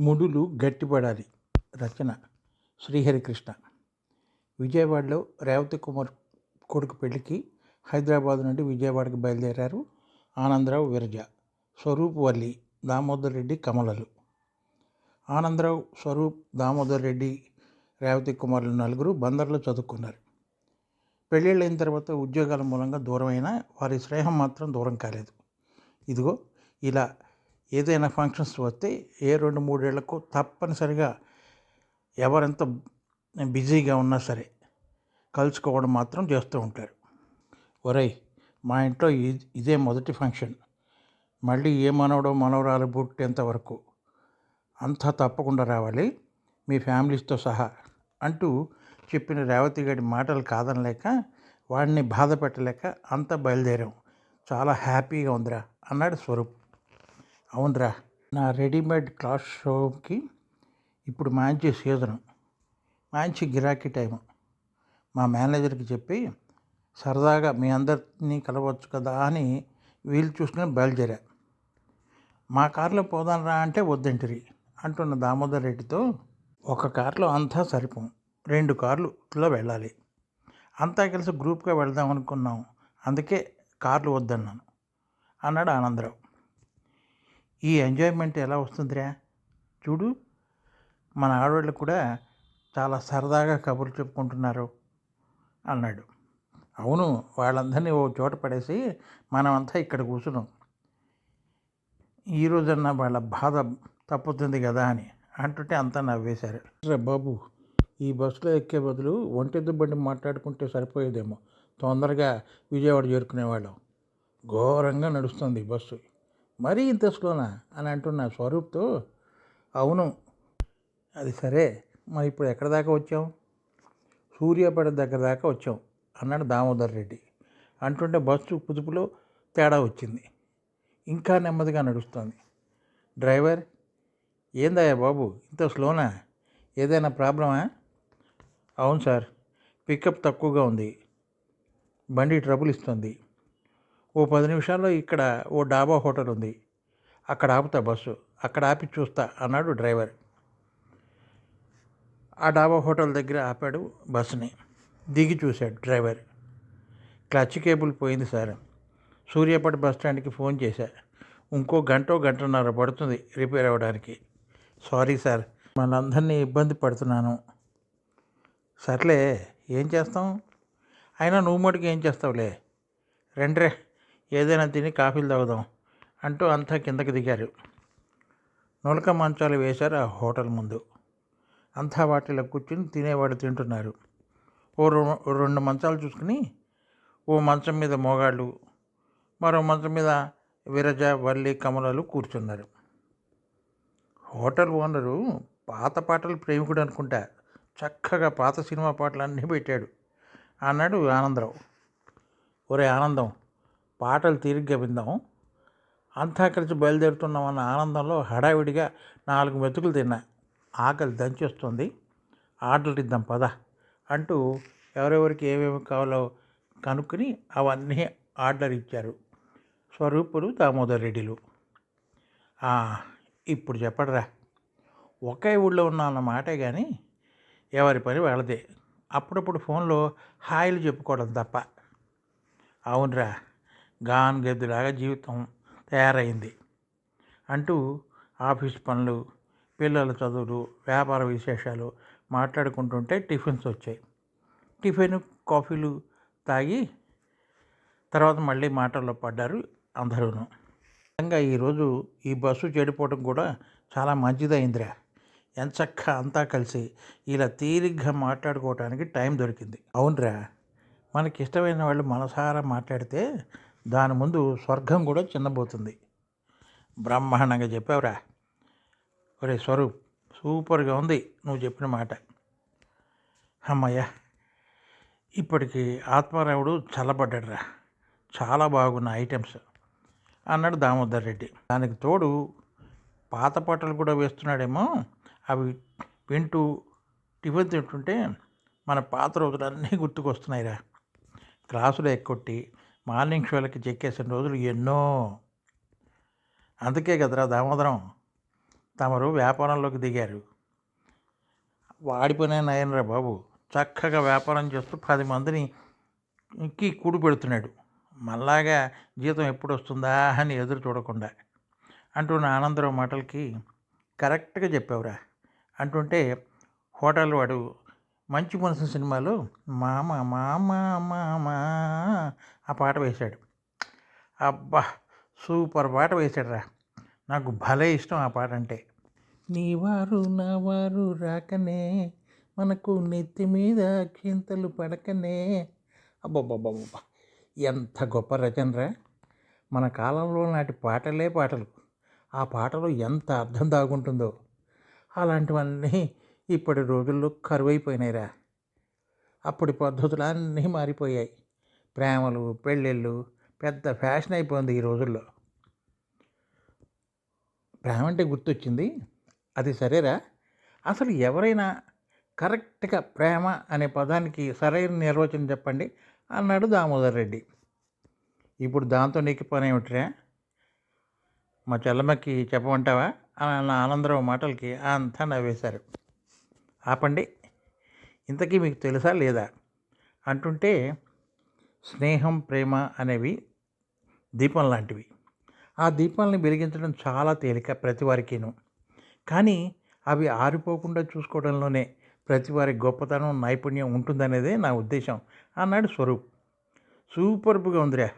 ముడులు గట్టిపడాలి. రచన శ్రీహరికృష్ణ. విజయవాడలో రేవతి కుమార్ కొడుకు పెళ్ళికి హైదరాబాద్ నుండి విజయవాడకి బయలుదేరారు ఆనందరావు విరజ స్వరూప్ వల్లి దామోదర్ రెడ్డి కమలలు. ఆనందరావు స్వరూప్ దామోదర్ రెడ్డి రేవతి కుమారులు నలుగురు బందర్లో చదువుకున్నారు. పెళ్ళిళ్ళైన తర్వాత ఉద్యోగాల మూలంగా దూరమైన వారి స్నేహం మాత్రం దూరం కాలేదు. ఇదిగో ఇలా ఏదైనా ఫంక్షన్స్ వస్తే ఏ రెండు మూడేళ్ళకు తప్పనిసరిగా ఎవరెంత బిజీగా ఉన్నా సరే కలుసుకోవడం మాత్రం చేస్తూ ఉంటారు. ఒరేయ్ మా ఇంట్లో ఇ- ఇదే మొదటి ఫంక్షన్. మళ్ళీ ఏ మనవడో మనవరాలు పుట్టేంత వరకు అంతా తప్పకుండా రావాలి. మీ ఫ్యామిలీస్తో సహా అంటూ చెప్పిన రేవతి గడి మాటలు కాదనలేక వాడిని బాధ పెట్టలేక అంతా బయలుదేరాం. చాలా హ్యాపీగా ఉందిరా అన్నాడు స్వరూప్. అవునరా. నా రెడీమేడ్ క్లాత్ షోకి ఇప్పుడు మంచి సీజను. మంచి గిరాకీ టైము. మా మేనేజర్కి చెప్పి సరదాగా మీ అందరినీ కలవచ్చు కదా అని వీలు చూసుకుని బయలుదేరా. మా కారులో పోదాం రా అంటే వద్దంటిరి అంటున్న దామోదర్ రెడ్డితో ఒక కారులో అంతా సరిపోం. రెండు కార్లులో వెళ్ళాలి. అంతా కలిసి గ్రూప్గా వెళ్దాం అనుకున్నాం. అందుకే కార్లు వద్దన్నాను అన్నాడు ఆనందరావు. ఈ ఎంజాయ్మెంట్ ఎలా వస్తుందిరా? చూడు. మన ఆడవాళ్ళు కూడా చాలా సరదాగా కబుర్లు చెప్పుకుంటున్నారు అన్నాడు. అవును వాళ్ళందరినీ ఓ చోట పడేసి మనమంతా ఇక్కడ కూర్చున్నాం. ఈ రోజన్నా వాళ్ళ బాధ తప్పుతుంది కదా అని అంటుంటే అంతా నవ్వేశారు. రే బాబు ఈ బస్సులో ఎక్కే బదులు ఒంటెద్దు బండి మాట్లాడుకుంటే సరిపోయేదేమో. తొందరగా విజయవాడ చేరుకునేవాళ్ళం. ఘోరంగా నడుస్తుంది బస్సు. మరీ ఇంత స్లోనా అని అంటున్న స్వరూప్తో అవును అది సరే మరి ఇప్పుడు ఎక్కడ దాకా వచ్చాం సూర్యాపేట దగ్గర దాకా వచ్చాం అన్నాడు దామోదర్ రెడ్డి. అంటుంటే బస్సు కుదుపులో తేడా వచ్చింది. ఇంకా నెమ్మదిగా నడుస్తుంది. డ్రైవర్ ఏందయ్యా బాబు ఇంత స్లోనా? ఏదైనా ప్రాబ్లమా? అవును సార్ పికప్ తక్కువగా ఉంది. బండి ట్రబుల్ ఇస్తుంది. ఓ పది నిమిషాల్లో ఇక్కడ ఓ డాబా హోటల్ ఉంది. అక్కడ ఆపుతా బస్సు. అక్కడ ఆపి చూస్తా అన్నాడు డ్రైవర్. ఆ డాబా హోటల్ దగ్గర ఆపాడు బస్సుని. దిగి చూశాడు డ్రైవర్. క్లచ్ కేబుల్ పోయింది సార్. సూర్యాపేట బస్ స్టాండ్కి ఫోన్ చేశా. ఇంకో గంట గంటన్నర పడుతుంది రిపేర్ అవ్వడానికి. సారీ సార్ మనందరినీ ఇబ్బంది పడుతున్నాను. సర్లే ఏం చేస్తాం? అయినా నువ్వు మటుకు ఏం చేస్తావులే? రండిరే. ఏదైనా తిని కాఫీలు తాగుదాం అంటూ అంతా కిందకి దిగారు. నులక మంచాలు వేశారు ఆ హోటల్ ముందు. అంతా వాటిలో కూర్చుని తినేవాడు తింటున్నారు. ఓ రెండు మంచాలు చూసుకుని ఓ మంచం మీద మోగాళ్ళు మరో మంచం మీద విరజ వల్లి కమలాలు కూర్చున్నారు. హోటల్ ఓనరు పాత పాటలు ప్రేమికుడు అనుకుంటా చక్కగా పాత సినిమా పాటలు అన్నీ పెట్టాడు. అన్నాడు ఆనందరావు. ఒరే ఆనందం పాటలు తీరిగ్గా విందాం. అంతా కలిసి బయలుదేరుతున్నామన్న ఆనందంలో హడావిడిగా నాలుగు మెతుకులు తిన్నా. ఆకలి దంచేస్తుంది. ఆర్డర్ ఇద్దాం పద అంటూ ఎవరెవరికి ఏమేమి కావాలో కనుక్కుని అవన్నీ ఆర్డర్ ఇచ్చారు. స్వరూపులు దామోదర్ రెడ్డిలు. ఇప్పుడు చెప్పడరా. ఒకే ఊళ్ళో ఉన్నా అన్న మాటే కానీ ఎవరి పని వాళ్ళదే. అప్పుడప్పుడు ఫోన్లో హాయిలు చెప్పుకోవడం తప్ప. అవునరా. గాన్ గద్దులాగా జీవితం తయారైంది. అంటూ ఆఫీస్ పనులు పిల్లల చదువులు వ్యాపార విశేషాలు మాట్లాడుకుంటుంటే టిఫిన్స్ వచ్చాయి. టిఫిన్ కాఫీలు తాగి తర్వాత మళ్ళీ మాటల్లో పడ్డారు అందరూను. నిజంగా ఈరోజు ఈ బస్సు చెడిపోవడం కూడా చాలా మంచిదైందిరా. ఎంచక్క అంతా కలిసి ఇలా తీరిగ్గా మాట్లాడుకోవడానికి టైం దొరికింది. అవునరా మనకి ఇష్టమైన వాళ్ళు మనసారా మాట్లాడితే దాని ముందు స్వర్గం కూడా చిన్నబోతుంది. బ్రహ్మాండంగా చెప్పావురా. ఒరే స్వరూప్ సూపర్గా ఉంది నువ్వు చెప్పిన మాట. అమ్మయ్య ఇప్పటికి ఆత్మారావుడు చల్లబడ్డాడురా. చాలా బాగున్న ఐటమ్స్ అన్నాడు దామోదర్ రెడ్డి. దానికి తోడు పాత పాటలు కూడా వేస్తున్నాడేమో. అవి వింటూ టిఫిన్ తింటుంటే మన పాత రోజులన్నీ గుర్తుకొస్తున్నాయిరా. క్లాసులు ఎక్కొట్టి మార్నింగ్ షోలకి చెక్కేసిన రోజులు ఎన్నో. అందుకే కదరా దామోదరం తమరు వ్యాపారంలోకి దిగారు. వాడిపోయిన నయనరా బాబు చక్కగా వ్యాపారం చేస్తూ పది మందిని కి కూడు పెడుతున్నాడు. మళ్ళాగా జీతం ఎప్పుడు వస్తుందా అని ఎదురు చూడకుండా అంటున్న ఆనందరావు మాటలకి కరెక్ట్గా చెప్పావురా. అంటుంటే హోటల్ వాడు మంచి మనసు సినిమాలో మామ మామ మామ ఆ పాట వేశాడు. అబ్బా సూపర్ పాట వేశాడురా. నాకు భలే ఇష్టం ఆ పాట అంటే. నీ వారు నా వారు రాకనే మనకు నెత్తి మీద చింతలు పడకనే. అబ్బబ్బబ్బబ్బా ఎంత గొప్ప రచనరా. మన కాలంలో నాటి పాటలే పాటలు. ఆ పాటలో ఎంత అర్థం దాగుంటుందో. అలాంటివన్నీ ఇప్పటి రోజుల్లో కరువైపోయినాయిరా. అప్పటి పద్ధతులు అన్నీ మారిపోయాయి. ప్రేమలు పెళ్ళిళ్ళు పెద్ద ఫ్యాషన్ అయిపోయింది ఈ రోజుల్లో. ప్రేమ అంటే గుర్తొచ్చింది? అది సరేరా. అసలు ఎవరైనా కరెక్ట్గా ప్రేమ అనే పదానికి సరైన నిర్వచనం చెప్పండి అన్నాడు దామోదర్ రెడ్డి. ఇప్పుడు దాంతో నీకు పని ఏమిట్రా? మా చెల్లమ్మకి చెప్పమంటావా? అన్న ఆనందరావు మాటలకి అంతా నవ్వేశారు. ఆపండి. ఇంతకీ మీకు తెలుసా లేదా? అంటుంటే స్నేహం ప్రేమ అనేవి దీపం లాంటివి. ఆ దీపాలని వెలిగించడం చాలా తేలిక ప్రతి వారికిను. కానీ అవి ఆరిపోకుండా చూసుకోవడంలోనే ప్రతి వారి గొప్పతనం నైపుణ్యం ఉంటుందనేదే నా ఉద్దేశం. అన్నాడు స్వరూప్. సూపర్బ్గా ఉందిరా.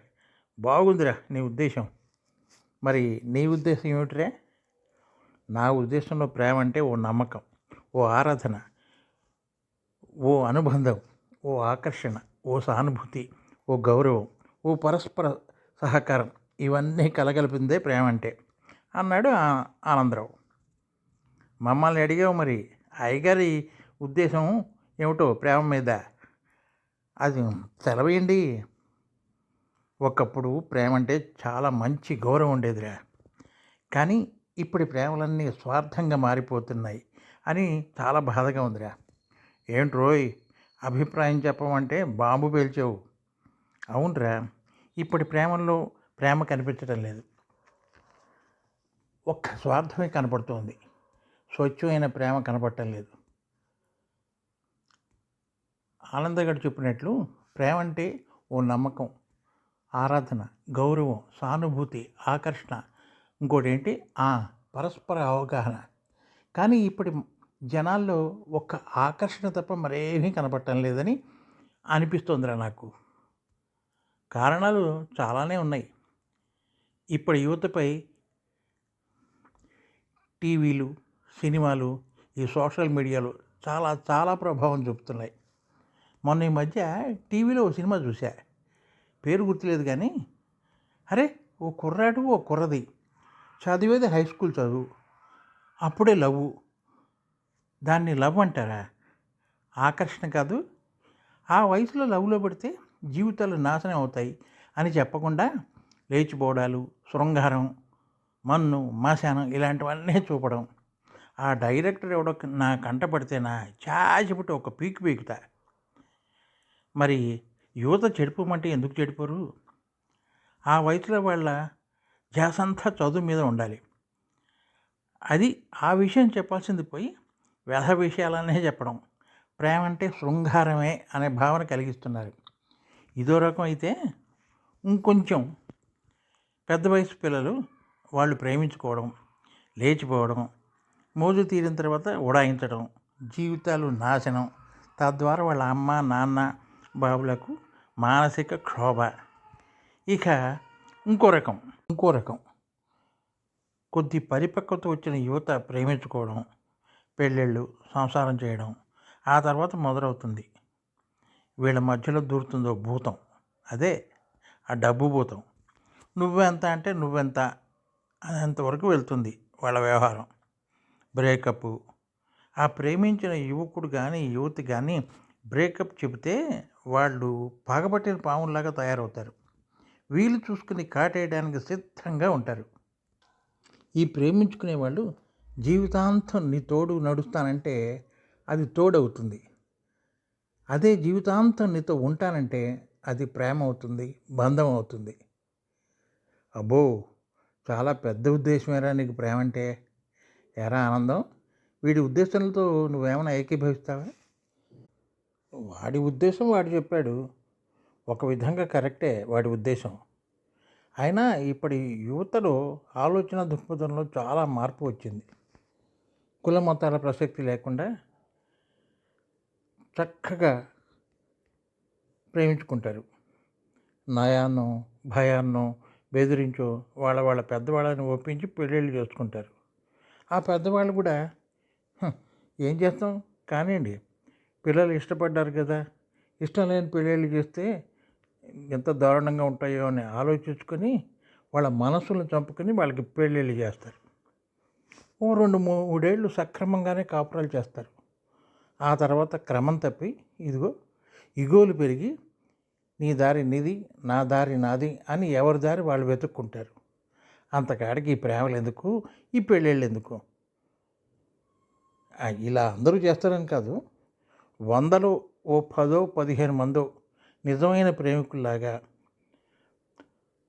బాగుందిరా నీ ఉద్దేశం. మరి నీ ఉద్దేశం ఏమిటిరా? నా ఉద్దేశంలో ప్రేమ అంటే ఓ నమ్మకం. ఓ ఆరాధన ఓ అనుబంధం ఓ ఆకర్షణ ఓ సానుభూతి ఓ గౌరవం ఓ పరస్పర సహకారం ఇవన్నీ కలగలిపిందే ప్రేమ అంటే అన్నాడు ఆనందరావు. మమ్మల్ని అడిగావు మరి అయ్యగారి ఉద్దేశం ఏమిటో ప్రేమ మీద? అది తెలవేయండి. ఒకప్పుడు ప్రేమ అంటే చాలా మంచి గౌరవం ఉండేదిరా. కానీ ఇప్పుడు ప్రేమలన్నీ స్వార్థంగా మారిపోతున్నాయి. అని చాలా బాధగా ఉందిరా. ఏంటి రోయ్? అభిప్రాయం చెప్పమంటే బాంబు పేల్చావు. అవునరా. ఇప్పటి ప్రేమల్లో ప్రేమ కనిపించడం లేదు. ఒక్క స్వార్థమే కనపడుతోంది. స్వచ్ఛమైన ప్రేమ కనపడటం లేదు. ఆనందగడు చెప్పినట్లు ప్రేమ అంటే ఓ నమ్మకం ఆరాధన గౌరవం సానుభూతి ఆకర్షణ. ఇంకోటి ఏంటి పరస్పర అవగాహన. కానీ ఇప్పటి జనాల్లో ఒక్క ఆకర్షణ తప్ప మరేమీ కనపడటం లేదని అనిపిస్తోందిరా నాకు. కారణాలు చాలానే ఉన్నాయి. ఇప్పుడు యువతపై టీవీలు సినిమాలు ఈ సోషల్ మీడియాలు చాలా చాలా ప్రభావం చూపుతున్నాయి. మొన్న ఈ మధ్య టీవీలో ఓ సినిమా చూసా పేరు గుర్తులేదు కానీ అరే ఓ కుర్రాడు ఓ కుర్రది. చదివేది హై స్కూల్ చదువు. అప్పుడే లవ్వు. దాన్ని లవ్ అంటారా? ఆకర్షణ కాదు. ఆ వయసులో లవ్లో పడితే జీవితాలు నాశనం అవుతాయి అని చెప్పకుండా లేచిపోవడాలు శృంగారం మన్ను మాశానం ఇలాంటివన్నీ చూపడం. ఆ డైరెక్టర్ ఎవడో నా కంట పడితే నా చాచిపుట్టి ఒక పీక్ పీకుతా. మరి యువత చెడిపోమంటే ఎందుకు చెడిపోరు? ఆ వయసులో వాళ్ళ జాసంతా చదువు మీద ఉండాలి. అది ఆ విషయం చెప్పాల్సింది పోయి వ్యధ విషయాలనే చెప్పడం. ప్రేమ అంటే శృంగారమే అనే భావన కలిగిస్తున్నారు. ఇదో రకం అయితే ఇంకొంచెం పెద్ద వయసు పిల్లలు వాళ్ళు ప్రేమించుకోవడం లేచిపోవడం మోజు తీరిన తర్వాత ఉడాయించడం జీవితాలు నాశనం. తద్వారా వాళ్ళ అమ్మ నాన్న బాబులకు మానసిక క్షోభ. ఇక ఇంకో రకం ఇంకో రకం. కొద్ది పరిపక్వత వచ్చిన యువత ప్రేమించుకోవడం. పెళ్ళిళ్ళు సంసారం చేయడం ఆ తర్వాత మొదలవుతుంది. వీళ్ళ మధ్యలో దూరుతుందో భూతం. అదే ఆ డబ్బు భూతం. నువ్వెంత అంటే నువ్వెంత అనేంతవరకు వెళ్తుంది వాళ్ళ వ్యవహారం. బ్రేకప్ ఆ ప్రేమించిన యువకుడు కానీ యువతి కానీ బ్రేకప్ చెబితే వాళ్ళు పగబట్టిన పాముల్లాగా తయారవుతారు. వీలు చూసుకుని కాటేయడానికి సిద్ధంగా ఉంటారు. ఈ ప్రేమించుకునే వాళ్ళు జీవితాంతం నీ తోడు నడుస్తానంటే అది తోడవుతుంది. అదే జీవితాంతం నీతో ఉంటానంటే అది ప్రేమ అవుతుంది బంధం అవుతుంది అబ్బో! చాలా పెద్ద ఉద్దేశమేరా నీకు ప్రేమ అంటే ఎరా ఆనందం! వీడి ఉద్దేశంతో నువ్వేమైనా ఏకీభవిస్తావా? వాడి ఉద్దేశం వాడు చెప్పాడు. ఒక విధంగా కరెక్టే వాడి ఉద్దేశం. అయినా ఇప్పటి యువతలో ఆలోచన దృక్పథంలో చాలా మార్పు వచ్చింది. కుల మతాల ప్రసక్తి లేకుండా చక్కగా ప్రేమించుకుంటారు. నయాన్నో భయాన్నో బెదిరించో వాళ్ళ వాళ్ళ పెద్దవాళ్ళని ఒప్పించి పెళ్ళిళ్ళు చేసుకుంటారు. ఆ పెద్దవాళ్ళు కూడా ఏం చేస్తాం? కానివ్వండి పిల్లలు ఇష్టపడ్డారు కదా ఇష్టం లేని పెళ్ళిళ్ళు చేస్తే ఎంత దారుణంగా ఉంటాయో అని ఆలోచించుకొని వాళ్ళ మనసులను చంపుకొని వాళ్ళకి పెళ్ళిళ్ళు చేస్తారు. ఓ రెండు మూడేళ్ళు సక్రమంగానే కాపురాలు చేస్తారు. ఆ తర్వాత క్రమం తప్పి ఇదిగో ఇగోలు పెరిగి నీ దారి నీది నా దారి నాది అని ఎవరి దారి వాళ్ళు వెతుక్కుంటారు. అంతకాడికి ఈ ప్రేమలు ఎందుకు? ఈ పెళ్ళిళ్ళు ఎందుకు? ఇలా అందరూ చేస్తారని కాదు వందలో ఓ పదో పదిహేను మందో నిజమైన ప్రేమికుల్లాగా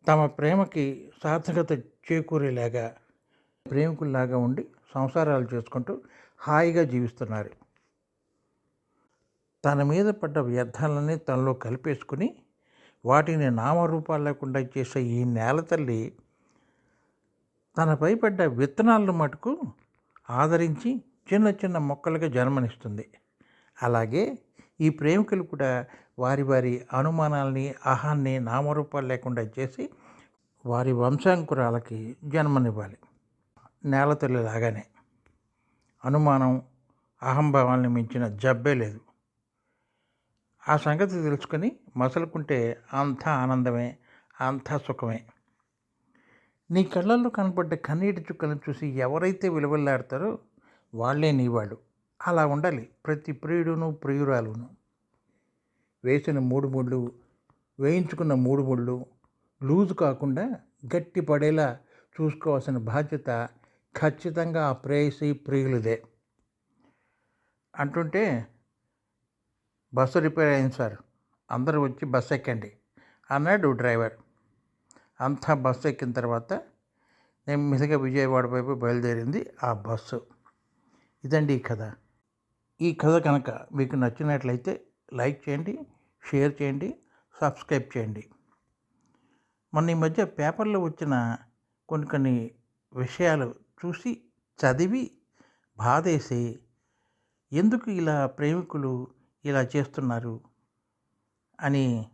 తమ ప్రేమకి సార్థకత చేకూరేలాగా ప్రేమికుల్లాగా ఉండి సంసారాలు చేసుకుంటూ హాయిగా జీవిస్తున్నారు. తన మీద పడ్డ వ్యర్థాలన్నీ తనలో కలిపేసుకుని వాటిని నామరూపాలు లేకుండా చేసే ఈ నేల తల్లి తనపై పడ్డ విత్తనాలను మటుకు ఆదరించి చిన్న చిన్న మొక్కలుగా జన్మనిస్తుంది. అలాగే ఈ ప్రేమికులు కూడా వారి వారి అనుమానాల్ని అహాన్ని నామరూపాలు లేకుండా చేసి వారి వంశాంకురాలకి జన్మనివ్వాలి. నేల తొలిలాగానే అనుమానం అహంభావాల్ని మించిన జబ్బే లేదు. ఆ సంగతి తెలుసుకొని మసలుకుంటే అంతా ఆనందమే అంతా సుఖమే. నీ కళ్ళల్లో కనపడ్డ కన్నీటి చుక్కలను చూసి ఎవరైతే విలువల్లాడతారో వాళ్ళే నీవాడు అలా ఉండాలి ప్రతి ప్రియుడును ప్రియురాలును. వేసిన మూడు ముళ్ళు వేయించుకున్న మూడు ముళ్ళు లూజు కాకుండా గట్టి పడేలా చూసుకోవాల్సిన బాధ్యత ఖచ్చితంగా ఆ ప్రేయసి ప్రియులదే. అంటుంటే బస్సు రిపేర్ అయింది సార్. అందరూ వచ్చి బస్సు ఎక్కండి అన్నాడు డ్రైవర్. అంతా బస్సు ఎక్కిన తర్వాత నేను నెమ్మదిగా విజయవాడ వైపు బయలుదేరింది ఆ బస్సు. ఇదండి ఈ కథ. ఈ కథ కనుక మీకు నచ్చినట్లయితే లైక్ చేయండి షేర్ చేయండి సబ్స్క్రైబ్ చేయండి. మొన్న ఈ మధ్య పేపర్లో వచ్చిన కొన్ని కొన్ని విషయాలు చూసి చదివి బాధేసి ఎందుకు ఇలా ప్రేమికులు ఇలా చేస్తున్నారు? అని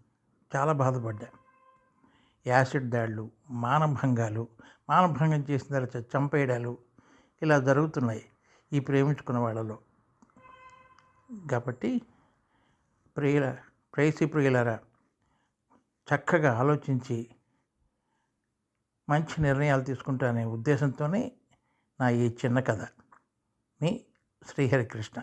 చాలా బాధపడ్డా. యాసిడ్ దాడులు మానభంగాలు మానభంగం చేసిన తర్వాత చంపేయడాలు ఇలా జరుగుతున్నాయి ఈ ప్రేమించుకున్న వాళ్ళలో. కాబట్టి ప్రియుల ప్రేసి ప్రియులరా చక్కగా ఆలోచించి మంచి నిర్ణయాలు తీసుకుంటానే ఉద్దేశంతోనే నా ఈ చిన్న కథ. మీ శ్రీహరికృష్ణ.